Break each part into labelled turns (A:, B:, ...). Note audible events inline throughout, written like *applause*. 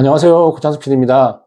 A: 안녕하세요. 고창수 PD입니다.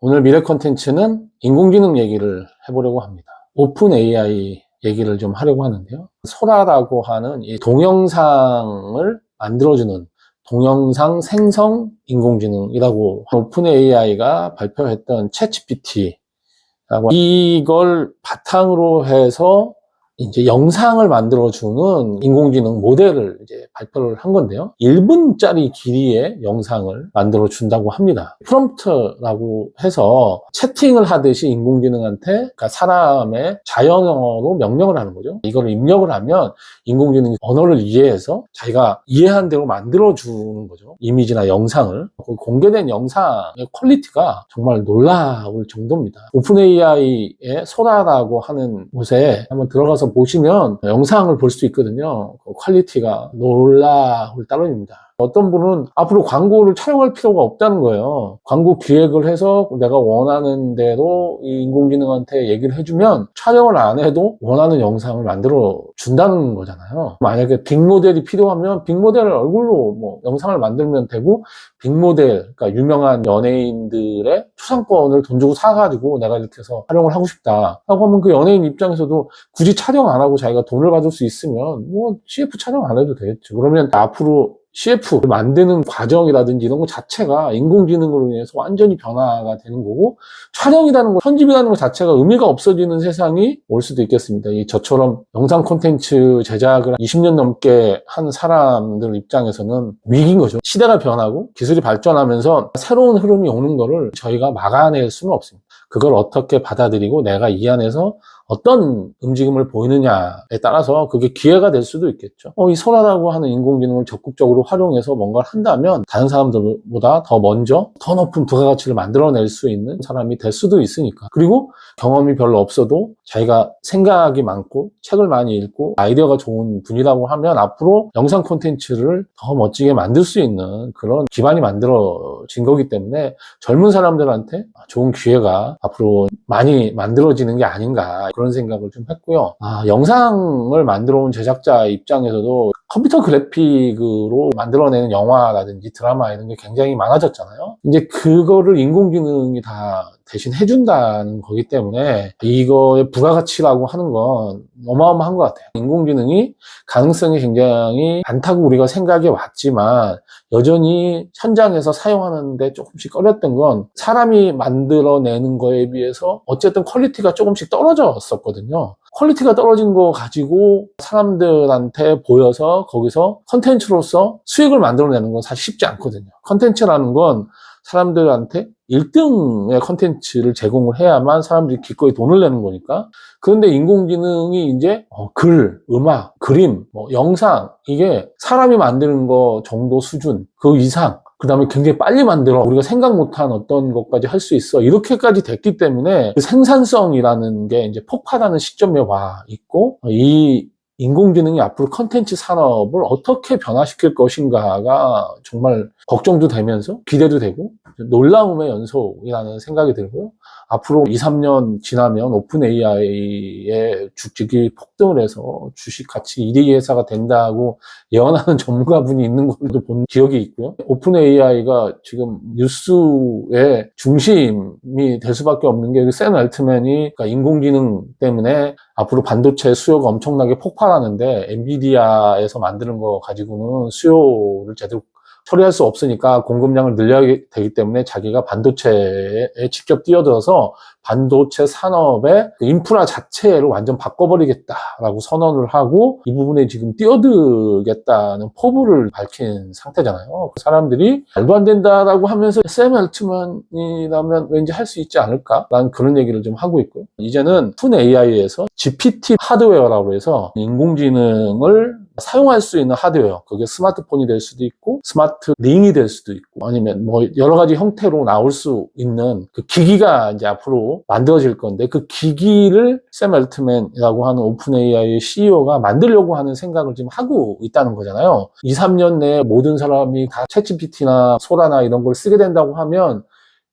A: 오늘 미래 컨텐츠는 인공지능 얘기를 해보려고 합니다. 오픈 AI 얘기를 좀 하려고 하는데요. 소라라고 하는 이 동영상을 만들어주는 동영상 생성 인공지능이라고 오픈 AI가 발표했던 챗GPT라고 이걸 바탕으로 해서 이제 영상을 만들어주는 인공지능 모델을 이제 발표를 한 건데요. 1분짜리 길이의 영상을 만들어준다고 합니다. 프롬프트라고 해서 채팅을 하듯이 인공지능한테 그러니까 사람의 자연어로 명령을 하는 거죠. 이걸 입력을 하면 인공지능이 언어를 이해해서 자기가 이해한 대로 만들어주는 거죠. 이미지나 영상을. 그 공개된 영상의 퀄리티가 정말 놀라울 정도입니다. 오픈 AI의 소라라고 하는 곳에 한번 들어가서 보시면 영상을 볼 수 있거든요. 그 퀄리티가 놀라울 따름입니다. 어떤 분은 앞으로 광고를 촬영할 필요가 없다는 거예요. 광고 기획을 해서 내가 원하는 대로 이 인공지능한테 얘기를 해주면 촬영을 안 해도 원하는 영상을 만들어 준다는 거잖아요. 만약에 빅모델이 필요하면 빅모델 얼굴로 뭐 영상을 만들면 되고 빅모델, 그러니까 유명한 연예인들의 초상권을 돈 주고 사가지고 내가 이렇게 해서 촬영을 하고 싶다. 라고 하면 그 연예인 입장에서도 굳이 촬영 안 하고 자기가 돈을 받을 수 있으면 뭐 CF 촬영 안 해도 되겠죠. 그러면 앞으로 CF 만드는 과정이라든지 이런 것 자체가 인공지능으로 인해서 완전히 변화가 되는 거고 촬영이라는 거, 편집이라는 것 자체가 의미가 없어지는 세상이 올 수도 있겠습니다. 이 저처럼 영상 콘텐츠 제작을 20년 넘게 한 사람들 입장에서는 위기인 거죠. 시대가 변하고 기술이 발전하면서 새로운 흐름이 오는 거를 저희가 막아낼 수는 없습니다. 그걸 어떻게 받아들이고 내가 이 안에서 어떤 움직임을 보이느냐에 따라서 그게 기회가 될 수도 있겠죠. 어, 이 소라라고 하는 인공지능을 적극적으로 활용해서 뭔가를 한다면 다른 사람들보다 더 먼저 더 높은 부가가치를 만들어낼 수 있는 사람이 될 수도 있으니까. 그리고 경험이 별로 없어도 자기가 생각이 많고 책을 많이 읽고 아이디어가 좋은 분이라고 하면 앞으로 영상 콘텐츠를 더 멋지게 만들 수 있는 그런 기반이 만들어진 거기 때문에 젊은 사람들한테 좋은 기회가 앞으로 많이 만들어지는 게 아닌가 그런 생각을 좀 했고요. 아, 영상을 만들어 온 제작자 입장에서도 컴퓨터 그래픽으로 만들어내는 영화라든지 드라마 이런 게 굉장히 많아졌잖아요. 이제 그거를 인공지능이 다 대신 해준다는 거기 때문에 이거의 부가가치라고 하는 건 어마어마한 것 같아요. 인공지능이 가능성이 굉장히 많다고 우리가 생각해 왔지만 여전히 현장에서 사용하는데 조금씩 꺼렸던 건 사람이 만들어내는 거에 비해서 어쨌든 퀄리티가 조금씩 떨어졌었거든요. 퀄리티가 떨어진 거 가지고 사람들한테 보여서 거기서 컨텐츠로서 수익을 만들어내는 건 사실 쉽지 않거든요. 컨텐츠라는 건 사람들한테 1등의 컨텐츠를 제공을 해야만 사람들이 기꺼이 돈을 내는 거니까. 그런데 인공지능이 이제 어, 글, 음악, 그림, 뭐 영상 이게 사람이 만드는 거 정도 수준 그 이상 그 다음에 굉장히 빨리 만들어 우리가 생각 못한 어떤 것까지 할 수 있어 이렇게까지 됐기 때문에 그 생산성이라는 게 이제 폭발하는 시점에 와 있고 이 인공지능이 앞으로 컨텐츠 산업을 어떻게 변화시킬 것인가가 정말 걱정도 되면서 기대도 되고 놀라움의 연속이라는 생각이 들고요. 앞으로 2, 3년 지나면 오픈 AI의 주식이 폭등을 해서 주식 가치 1위 회사가 된다고 예언하는 *laughs* 전문가분이 있는 걸도 본 기억이 있고요. 오픈 AI가 지금 뉴스의 중심이 될 수밖에 없는 게샘 알트맨이 그러니까 인공지능 때문에 앞으로 반도체 수요가 엄청나게 폭발 하는데 엔비디아에서 만드는 거 가지고는 수요를 제대로 처리할 수 없으니까 공급량을 늘려야 되기 때문에 자기가 반도체에 직접 뛰어들어서 반도체 산업의 그 인프라 자체를 완전 바꿔버리겠다라고 선언을 하고 이 부분에 지금 뛰어들겠다는 포부를 밝힌 상태잖아요. 그 사람들이 말도 안 된다라고 하면서 샘 알트만이라면 왠지 할 수 있지 않을까? 라는 그런 얘기를 좀 하고 있고요. 이제는 푼 AI에서 GPT 하드웨어라고 해서 인공지능을 사용할 수 있는 하드웨어. 그게 스마트폰이 될 수도 있고, 스마트 링이 될 수도 있고, 아니면 뭐 여러 가지 형태로 나올 수 있는 그 기기가 이제 앞으로 만들어질 건데, 그 기기를 샘 엘트맨이라고 하는 오픈 AI의 CEO가 만들려고 하는 생각을 지금 하고 있다는 거잖아요. 2, 3년 내에 모든 사람이 다 챗GPT나 소라나 이런 걸 쓰게 된다고 하면,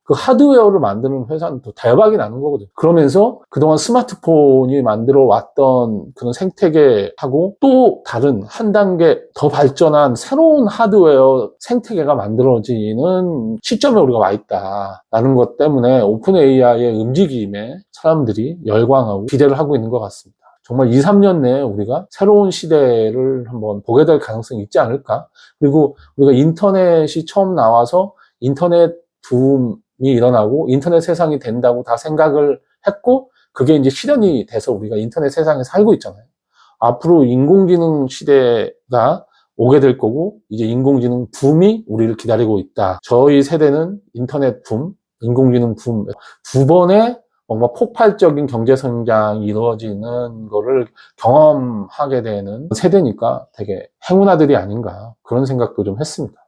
A: 그 하드웨어를 만드는 회사는 또 대박이 나는 거거든. 그러면서 그동안 스마트폰이 만들어 왔던 그런 생태계하고 또 다른 한 단계 더 발전한 새로운 하드웨어 생태계가 만들어지는 시점에 우리가 와 있다라는 것 때문에 오픈 AI의 움직임에 사람들이 열광하고 기대를 하고 있는 것 같습니다. 정말 2, 3년 내에 우리가 새로운 시대를 한번 보게 될 가능성이 있지 않을까? 그리고 우리가 인터넷이 처음 나와서 인터넷 붐이 일어나고 인터넷 세상이 된다고 다 생각을 했고 그게 이제 실현이 돼서 우리가 인터넷 세상에 살고 있잖아요. 앞으로 인공지능 시대가 오게 될 거고 이제 인공지능 붐이 우리를 기다리고 있다. 저희 세대는 인터넷 붐, 인공지능 붐 두 번의 뭔가 폭발적인 경제 성장이 이루어지는 거를 경험하게 되는 세대니까 되게 행운아들이 아닌가 그런 생각도 좀 했습니다.